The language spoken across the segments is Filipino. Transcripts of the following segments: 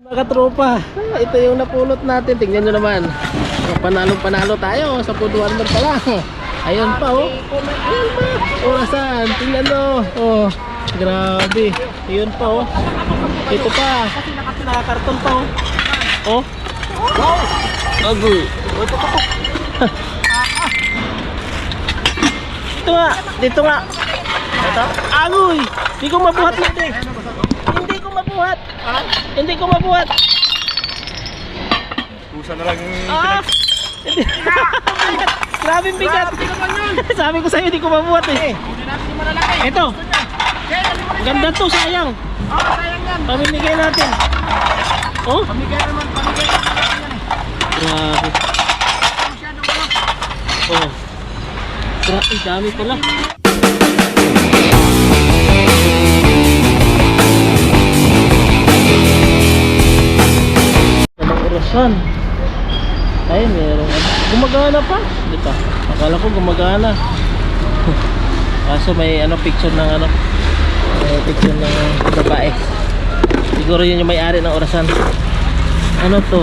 Mga tropa, ito yung napulot natin. Tingnan nyo naman. Panalo-panalo tayo sa food wonder pa lang. Ayun pa oh. Ayun pa. Orasan. Tingnan nyo. Oh, grabe. Ayun pa oh. Ito pa. Nakakarton pa oh. Oh. Agoy. Ito nga. Dito nga. Ito. Agoy. Hindi ko mabuhat nito eh. Hindi ko mabuhat. Hindi ko mabuhat. Kusa na lang yung Ah! Hindi. Grabe bigat. Sabi ko sa'yo, hindi ko mabuhat eh. Ito. Ganda to, sayang. Pamimigay natin. Oh? Pamigay naman, pamigay Grabe. Oh. Grabe, dami pala. Orasan? Ay, meron. Gumagana pa. Di pa. Akala ko gumagana. Kaso may ano picture ng ano. May picture ng babae. Siguro yun yung may-ari ng orasan. Ano to?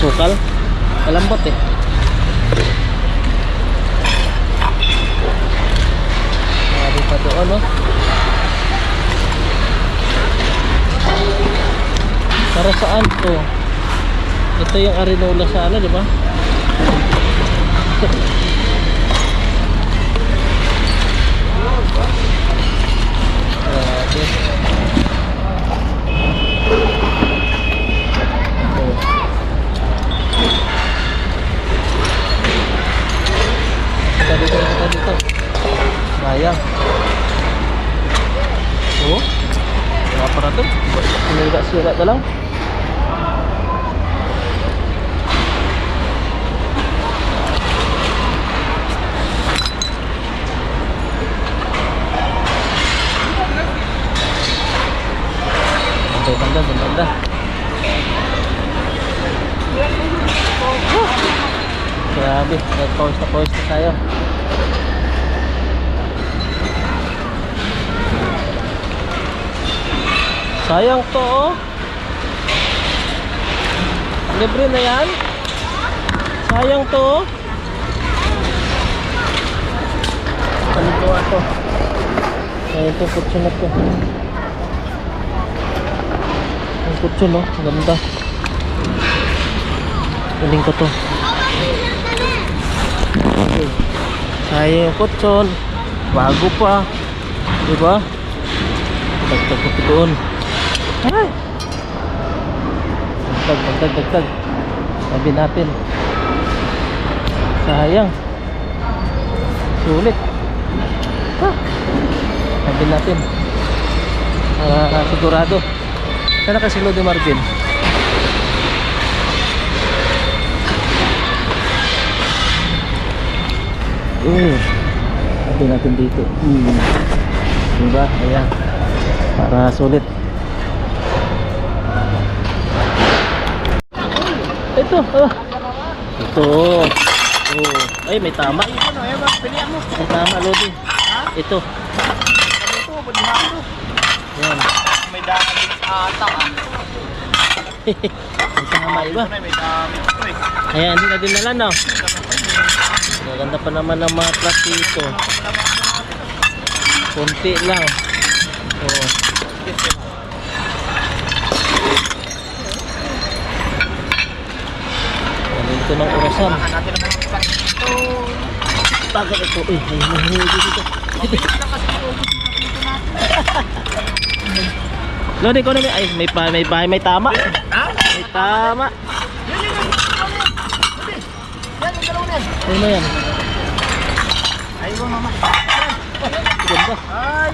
Sukal? Malambot eh. Marami pa doon, no? Para saan to? Ito yung arenola sa ano, di ba? Grabe. Kita dito, kita dito. Sayang. Oh. Berapa na to? Sira-sira lang. Banda, banda, banda. Grabe, nag-pause na pause na tayo. Sayang to oh. Libre na yan. Sayang to oh. Ano to ako? Sayang to, kutso na to. No, ganda. Kuling ko to. Okay. Sayang yung kutson. Bago pa. Diba? Dagdag ko doon. Ay! Dagdag, dagdag, dagdag. Sabi natin. Sayang. Sulit. Ha? Sabi natin. Para sigurado. Sana kasi Lodi Marvin. Uh, sabi natin dito. Hmm. Diba? Ayan. Para sulit. Ito. Oh. Ito. Oh. Ay, may tama. Ano, eh, mo. May tama, Lodi. Ito. Ito, palihan mo. Yan. May dami ata ah. may tama iba. Eh. Ayan, hindi na dinala, no? Maganda pa naman ang mga truck dito. Kunti lang. Oh. Ganito ng orasan. Natin. Bakit ito? Eh, ay, dito. Mabilis lang kasi ito. Lodi ko na ay, may, pa, may, may, may tama. Ha? May tama. Yan, yung dalawa na yan. Ano yan? Ayun, mama. Ganda. Ay,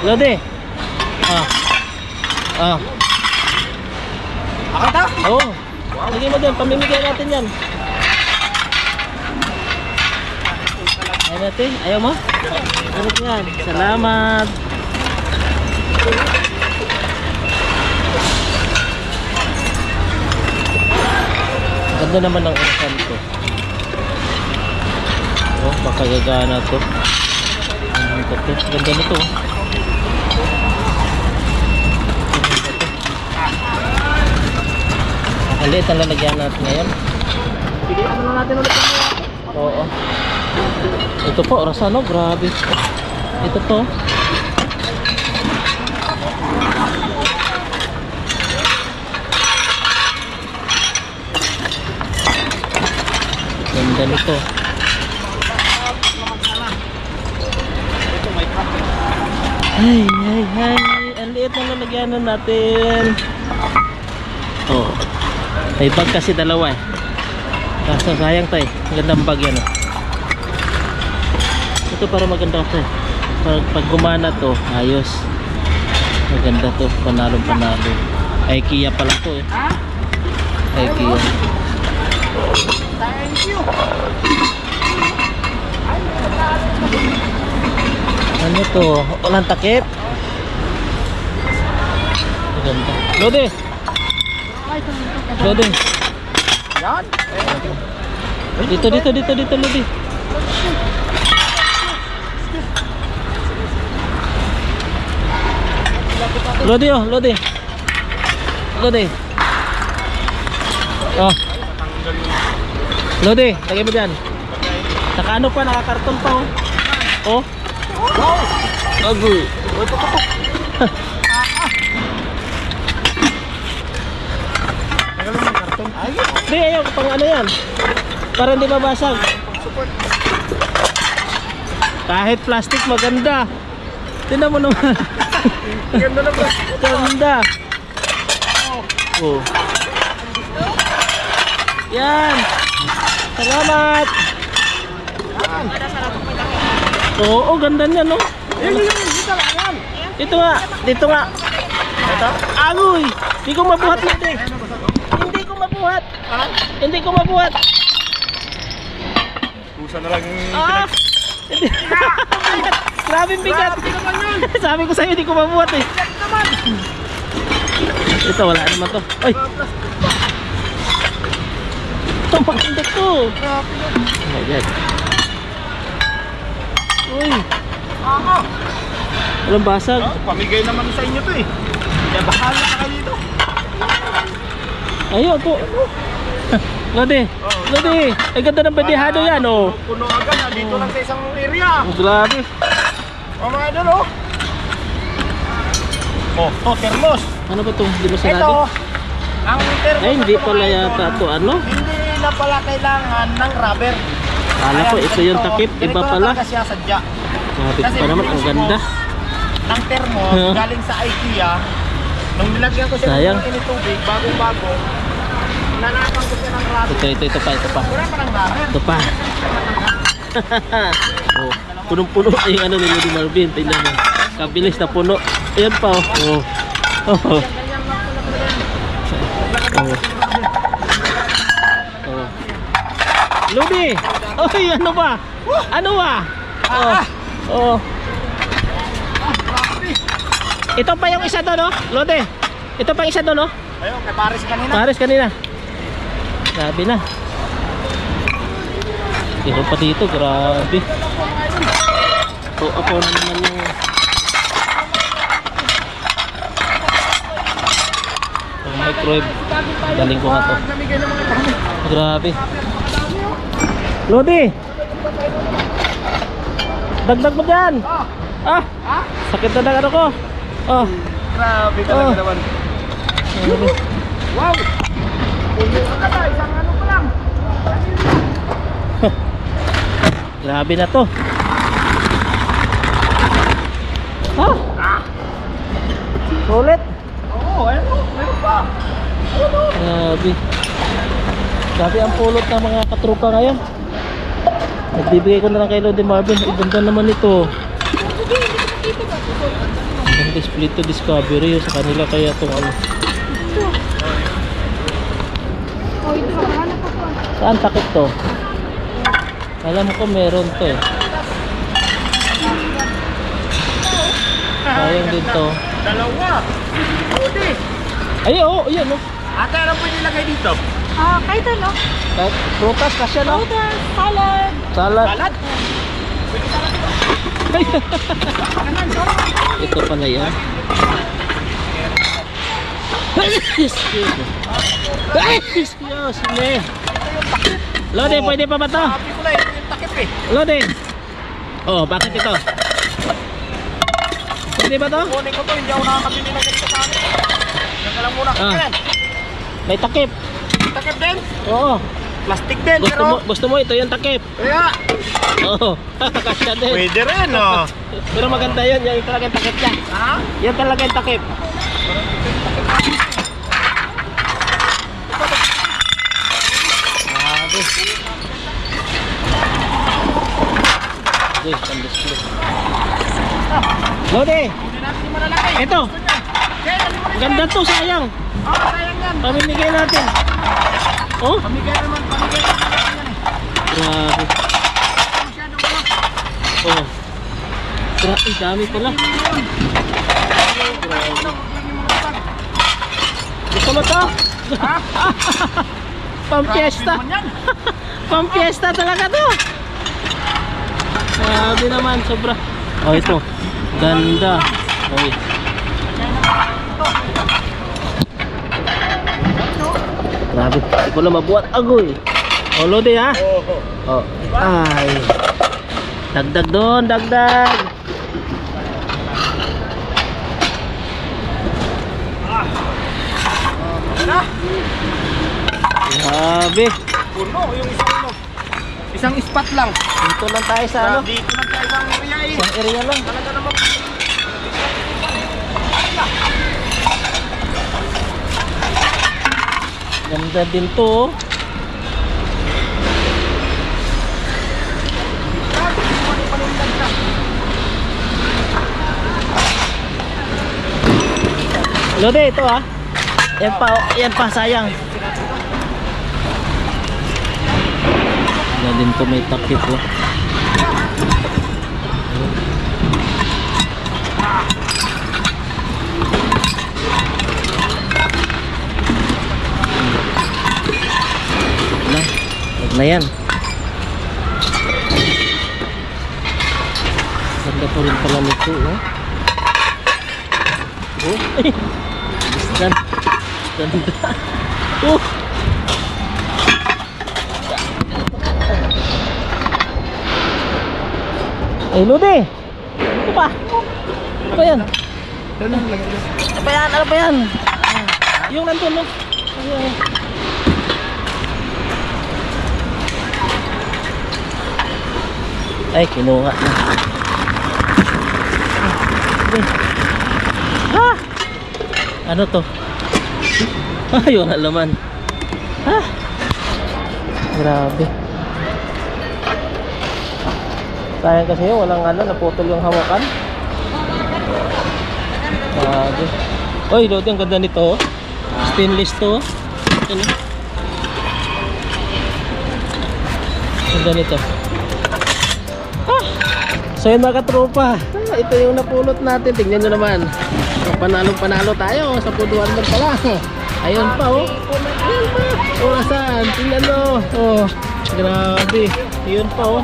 Lodi. Ah. Ah. ta? Oo. Oh. Sige mo dyan, pamimigay natin yan. Ayaw natin, ayaw mo? Ano yan? Salamat. Ganda naman ng unasan to. Oh, baka gagana to. Ang ganda to. Ganda nito. Ang liit ang lalagyan natin ngayon. Sige, ano na natin ulit ang Oo. Ito po, rasano, oh. grabe. Ito to. Ganda nito. Ay, ay, ay. Ang liit na lalagyanan natin. Oh. May bag kasi dalawa eh. Kaso sayang eh. Magandang bag yan oh. Ito para maganda eh. Pag, pag gumana to, ayos. Maganda to. Panalo panalo. IKEA pala to eh. Ha? IKEA. Ano to? Walang takip? Maganda. Lodi! Lodi! Yan. Dito, dito, dito, dito, Lodi. Lodi oh, Lodi. Lodi. Oh. Lodi, lagay mo dyan. Naka ano pa, nakakarton pa oh. Oh. Agoy. Tagalin mo karton. Ay, Hindi, ayaw, pang ano yan. Para hindi mabasag. Kahit plastic maganda. Tingnan mo naman. ganda na ba? Ganda. Oh. Yan. Salamat. Oo, oh, ganda niya, no? Dito nga, dito nga. Ito? Agoy! Hindi ko mabuhat natin. Hindi ko mabuhat. Ha? Hindi ko mabuhat. Kusa na lang yung Ah! Grabe bigat. Sabi ko sa'yo, hindi ko mabuhat eh. Ito, wala naman to. Ay! Ito, maganda to. Oh my God. Uy! Ah, Walang basag. pamigay naman sa inyo to eh. Kaya bahala kayo dito. Ayun po. Lodi. Lodi. Ay ganda ng bedihado yan, oh. Puno agad na dito lang sa isang area. Oh, grabe. O mga idol oh. Oh, to thermos. Ano ba to? Hindi mo Ito, sinabi? ang thermos. Ay, hindi pala yata to. Ano? Hindi na pala kailangan ng rubber. Kala ko, ito yung takip. Iba pala. siya sadya. Kasi pa naman. Ang ganda. Ng thermos, Huh? galing sa IKEA. Nung nilagyan ko siya Sayang. ng initubig, bagong-bago, nanakan ko siya ng rubber. Ito, ito, ito pa, ito pa. Wala pa ng rubber. Ito pa. oh, punong-puno ay yung ano ni Lady Marvin. Tingnan mo. Kabilis na puno. Ayan pa. Oh. Oh. Oh. Oh. Lodi! Oy, ano ba? Ano ba? Oh. Oh. Ito pa yung isa doon, no? Lodi. Ito pa yung isa doon, no? Ayun, kay Paris kanina. Pares kanina. Grabe na. Meron pa dito, grabe. O ako na naman yung... Microwave. Galing ko nga to. Grabe. Lodi! Dagdag mo dyan! Ah, Ah! ah, Sakit na ng ano ko! Oh! grabe talaga Oh. naman. Wow! Isang ano pa lang. Grabe na to. Ah! Ah, Ulit! oo, ayun o, meron pa. Ayun o. Grabe. Grabe ang pulot ng mga katrupa ngayon. Nagbibigay ko na lang kay Lodi Marvin. Ang ganda naman ito. Ang display to discovery sa kanila kaya itong ano. Saan takip to? Alam ko meron to eh. Sayang din to. Dalawa. Ay, oo, oh, yan oh. Ate, ano pwede ilagay dito? Ah, kahit ano. Kahit Prutas, kasya no? Powder, salad. Salad. Salad? Ito pala yan. Excuse me. Ay! Diyos me. Lodi, pwede pa ba to? Sabi ko na, ito yung takip eh. Lodi. Oh, bakit ito? Pwede ba to? Kunin ko to, hindi ako nakakabili na ganito sa akin. Teka lang muna. Ah. May takip. Takip din. Oo. Plastic din, Gusto pero... mo, gusto mo ito yung takip. Kaya, Oo. Kasya din. pwede rin, oh. Pero maganda yun. Yan talaga yung takip niya. Ha? Yan talaga yung takip. Grabe. Guys. Lodi, natin yung malalaki. ito. Ganda to, sayang. Ah, sayang yan. Pamimigay natin. Oh, Pamigay naman, pamigay naman eh. grabe. Ano. Oh. Grabe, dami pala. Gusto mo to? Ha? Grabe yan. Pang-fiesta talaga to. Grabe naman, sobra. Oh, ito. Ganda. Oy. Grabe, hindi ko na mabuhat agoy. Oh, lodi ha? Oo. Oh. Ay. Dagdag doon, dagdag. Grabe. puno yung isang ano. Isang spot lang. Dito lang tayo sa ano? Dito lang sa isang area eh. Isang area lang. Talaga naman. Ganda din to. oh. Lode, ito ah. Yan pa, yan pa, sayang. Ganda din to, may takip oh. Na yan. Ganda pa rin pala nito, oh. Oh, ay. Ganda. Ganda. Oh. Eh, Lode! Ano pa? Ano ba yan? Ano ba yan? Ano ba yan? Yung nandun, no? Ayun. Ay, kinuha. Ha? Ano to? Ay, wala laman. Ha? Grabe. Sayang kasi yun, walang ano, naputol yung hawakan. Grabe. Oy, Lodi, ang ganda nito. oh. Stainless to. Ano? Ganda nito. So yun mga katropa, ah, ito yung napulot natin. Tingnan nyo naman. Panalong panalo tayo sa food wonder pa lang. Ayun pa oh. Orasan. Tingnan nyo. Oh. Grabe. Ayun pa oh.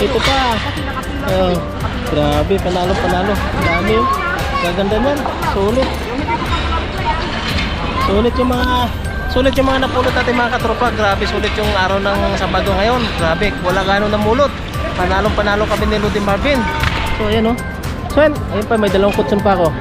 Ito pa. Oh. Grabe. Panalo panalo. Ang Dami oh. Gaganda niyan. Sulit. Sulit yung mga Sulit yung mga napulot natin mga katropa. Grabe sulit yung araw ng Sabado ngayon. Grabe, wala gano'ng namulot. Panalong panalo kami ni Ludi Marvin. So ayan oh. So ayan, ayun pa may dalawang kutsun pa ako.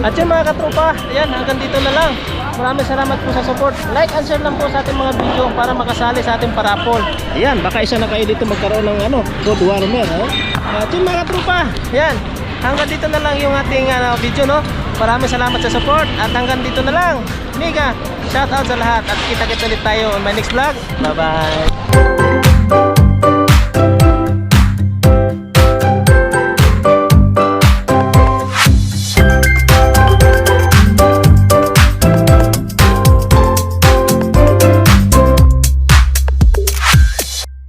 At yun mga katropa, ayan hanggang dito na lang. Maraming salamat po sa support. Like and share lang po sa ating mga video para makasali sa ating parapol. Ayan, baka isa na kayo dito magkaroon ng ano, road warmer. Oh. At yun mga katropa, ayan. Hanggang dito na lang yung ating ano, video no. Maraming salamat sa support at hanggang dito na lang. Mega, shout out sa lahat at kita-kita ulit tayo on my next vlog. Bye-bye.